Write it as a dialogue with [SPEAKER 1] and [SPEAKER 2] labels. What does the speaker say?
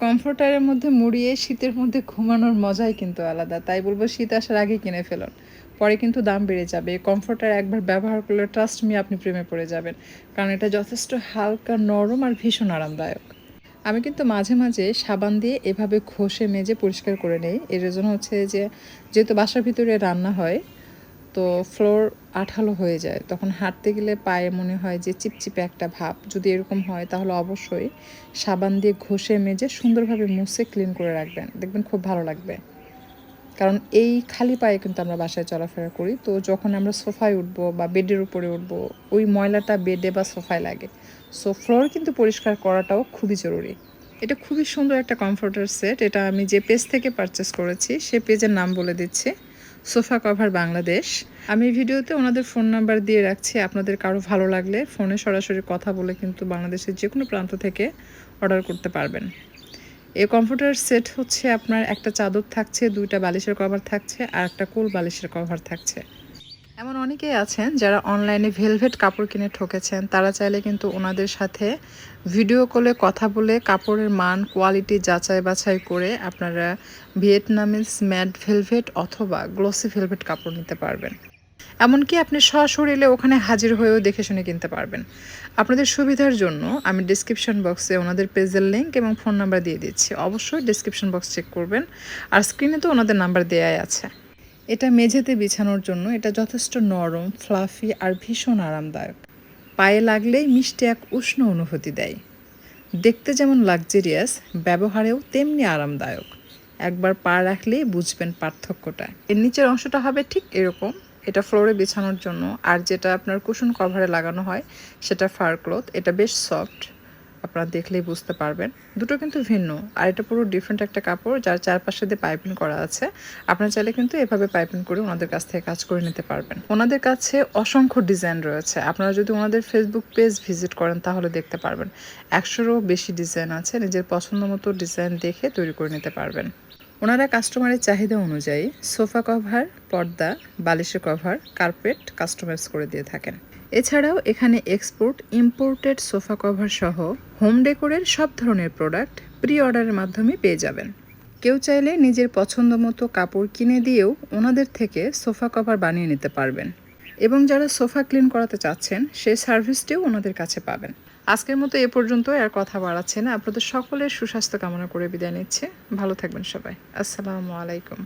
[SPEAKER 1] কমফোর্টারের মধ্যে মুড়িয়ে শীতের মধ্যে ঘুমানোর মজাই কিন্তু আলাদা। তাই বলব শীত আসার আগে কিনে ফেলুন। পরে কিন্তু দাম বেড়ে যাবে। কমফোর্টার একবার ব্যবহার করলে ট্রাস্ট মি আপনি প্রেমে পড়ে যাবেন। কারণ এটা যথেষ্ট হালকা, নরম আর ভীষণ আরামদায়ক। আমি কিন্তু মাঝে মাঝে সাবান দিয়ে এভাবে ঘষে, মেজে পরিষ্কার করে নেই। এর জন্য হচ্ছে যে, যেহেতু বাসার ভিতরে রান্না হয় তো ফ্লোর আঠালো হয়ে যায়। তখন হাঁটতে গেলে পায়ে মনে হয় যে চিপচিপে একটা ভাব। যদি এরকম হয় তাহলে অবশ্যই সাবান দিয়ে ঘষে মেজে সুন্দরভাবে মুছে ক্লিন করে রাখবেন। দেখবেন খুব ভালো লাগবে। কারণ এই খালি পায়ে কিন্তু আমরা বাসায় চলাফেরা করি। তো যখন আমরা সোফায় উঠব বা বেডের উপরে উঠবো, ওই ময়লাটা বেডে বা সোফায় লাগে। সো ফ্লোর কিন্তু পরিষ্কার করাটাও খুবই জরুরি। এটা খুবই সুন্দর একটা কমফোর্টার সেট এটা আমি যে পেজ থেকে পারচেস করেছি, সে পেজের নাম বলে দিচ্ছি। Sofa cover Bangladesh. আমি ভিডিওতে ওনাদের ফোন নাম্বার দিয়ে রাখছি। আপনাদের কারও ভালো লাগলে ফোনে সরাসরি কথা বলে কিন্তু বাংলাদেশের যে কোনো প্রান্ত থেকে অর্ডার করতে পারবেন। এ কম্পিউটার সেট হচ্ছে আপনার একটা চাদর থাকছে, দুইটা বালিশের কভার থাকছে আর একটা কোল বালিশের কভার থাকছে। এমন অনেকেই আছেন যারা অনলাইনে ভেলভেট কাপড় কিনে ঠকেছেন। তারা চাইলে কিন্তু ওনাদের সাথে ভিডিও কলে কথা বলে কাপড়ের মান কোয়ালিটি যাচাই বাছাই করে আপনারা ভিয়েতনামিজ ম্যাট ভেলভেট অথবা গ্লোসি ভেলভেট কাপড় নিতে পারবেন। এমনকি আপনি সশরীরে ওখানে হাজির হয়েও দেখে শুনে কিনতে পারবেন। আপনাদের সুবিধার জন্য আমি ডিসক্রিপশন বক্সে ওনাদের পেজের লিঙ্ক এবং ফোন নাম্বার দিয়ে দিচ্ছি। অবশ্যই ডিসক্রিপশন বক্স চেক করবেন। আর স্ক্রিনে তো ওনাদের নাম্বার দেয়াই আছে। এটা মেঝেতে বিছানোর জন্য এটা যথেষ্ট নরম ফ্লাফি আর ভীষণ আরামদায়ক। পায়ে লাগলেই মিষ্টি এক উষ্ণ অনুভূতি দেয়। দেখতে যেমন লাক্সারিয়াস ব্যবহারেও তেমনি আরামদায়ক। একবার পা রাখলেই বুঝবেন পার্থক্যটা। এর নিচের অংশটা হবে ঠিক এরকম। এটা ফ্লোরে বিছানোর জন্য। আর যেটা আপনার কুশন কভারে লাগানো হয়, সেটা ফার ক্লথ এটা বেশ সফট আপনারা দেখলেই বুঝতে পারবেন। দুটো কিন্তু ভিন্ন, আর এটা পুরো ডিফারেন্ট একটা কাপড় যার চারপাশে দিয়ে পাইপিং করা আছে। আপনারা চাইলে কিন্তু এভাবে পাইপিং করে ওনাদের কাছ থেকে কাজ করে নিতে পারবেন। ওনাদের কাছে অসংখ্য ডিজাইন রয়েছে। আপনারা যদি ওনাদের ফেসবুক পেজ ভিজিট করেন, তাহলে দেখতে পারবেন। একশোরও বেশি ডিজাইন আছে। নিজের পছন্দ মতো ডিজাইন দেখে তৈরি করে নিতে পারবেন। ওনারা কাস্টমারের চাহিদা অনুযায়ী সোফা কভার, পর্দা, বালিশের কভার কার্পেট কাস্টমাইজ করে দিয়ে থাকেন। এছাড়াও এখানে এক্সপোর্ট ইম্পোর্টেড সোফা কভার সহ হোম ডেকোরের সব ধরনের প্রোডাক্ট প্রি অর্ডারের মাধ্যমে পেয়ে যাবেন। কেউ চাইলে নিজের পছন্দ মতো কাপড় কিনে দিয়েও ওনাদের থেকে সোফা কভার বানিয়ে নিতে পারবেন। এবং যারা সোফা ক্লিন করাতে চাচ্ছেন সেই সার্ভিসটিও ওনাদের কাছে পাবেন। আজকের মতো এ পর্যন্ত আর কথা বাড়াচ্ছে না। আপনাদের সকলের সুস্বাস্থ্য কামনা করে বিদায় নিচ্ছে। ভালো থাকবেন সবাই। আসসালামু আলাইকুম।